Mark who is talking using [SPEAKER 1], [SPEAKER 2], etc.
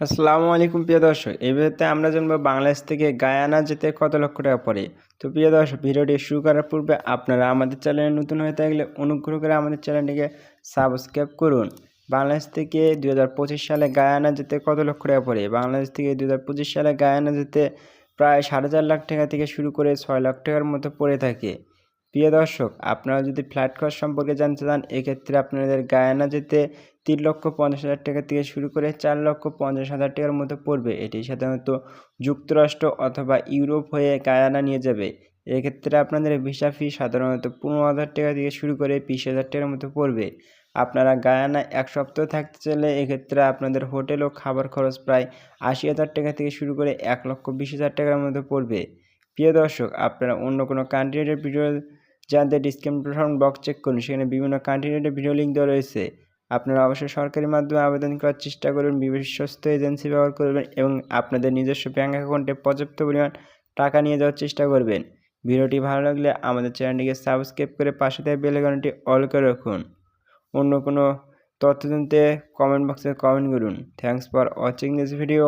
[SPEAKER 1] আসসালামু আলাইকুম প্রিয় দর্শক, এই ভিডিওতে আমরা জানব বাংলাদেশ থেকে গায়ানা যেতে কত লক্ষ টাকা পড়ে। তো প্রিয় দর্শক, ভিডিওটি শুরু করার পূর্বে আপনারা আমাদের চ্যানেলে নতুন হয়ে থাকলে অনুগ্রহ করে আমাদের চ্যানেলটিকে সাবস্ক্রাইব করুন। বাংলাদেশ থেকে দু হাজার পঁচিশ সালে গায়ানা যেতে কত লক্ষ টাকা পড়ে? বাংলাদেশ থেকে দু হাজার পঁচিশ সালে গায়ানা যেতে প্রায় সাড়ে চার লাখ টাকা থেকে শুরু করে ছয় লাখ টাকার মতো পড়ে থাকে। প্রিয় দর্শক, আপনারা যদি ফ্ল্যাট খরচ সম্পর্কে জানতে চান, এক্ষেত্রে আপনাদের গায়ানা যেতে তিন লক্ষ পঞ্চাশ হাজার টাকা থেকে শুরু করে চার লক্ষ পঞ্চাশ হাজার টাকার মতো পড়বে। এটি সাধারণত যুক্তরাষ্ট্র অথবা ইউরোপ হয়ে গায়ানা নিয়ে যাবে। এক্ষেত্রে আপনাদের ভিসা ফি সাধারণত পনেরো হাজার টাকা থেকে শুরু করে বিশ হাজার টাকার মতো পড়বে। আপনারা গায়ানা এক সপ্তাহ থাকতে চাইলে এক্ষেত্রে আপনাদের হোটেল ও খাবার খরচ প্রায় আশি হাজার টাকা থেকে শুরু করে এক লক্ষ বিশ হাজার টাকার মতো পড়বে। প্রিয় দর্শক, আপনারা অন্য কোনো কান্ট্রির ভিডিও জানতে ডিসক্রিপশন বক্স চেক করুন। সেখানে বিভিন্ন কান্ট্রির ভিডিও লিঙ্ক দেওয়া রয়েছে। আপনারা অবশ্যই সরকারি মাধ্যমে আবেদন করার চেষ্টা করবেন বিশ্বস্ত এজেন্সি ব্যবহার করবেন এবং আপনাদের নিজস্ব ব্যাঙ্ক অ্যাকাউন্টে পর্যাপ্ত পরিমাণ টাকা নিয়ে যাওয়ার চেষ্টা করবেন। ভিডিওটি ভালো লাগলে আমাদের চ্যানেলটিকে সাবস্ক্রাইব করে পাশে থাকা বেল অল করে রাখুন। অন্য কোনো তথ্য জানতে কমেন্ট বক্সে কমেন্ট করুন। Thanks for watching this video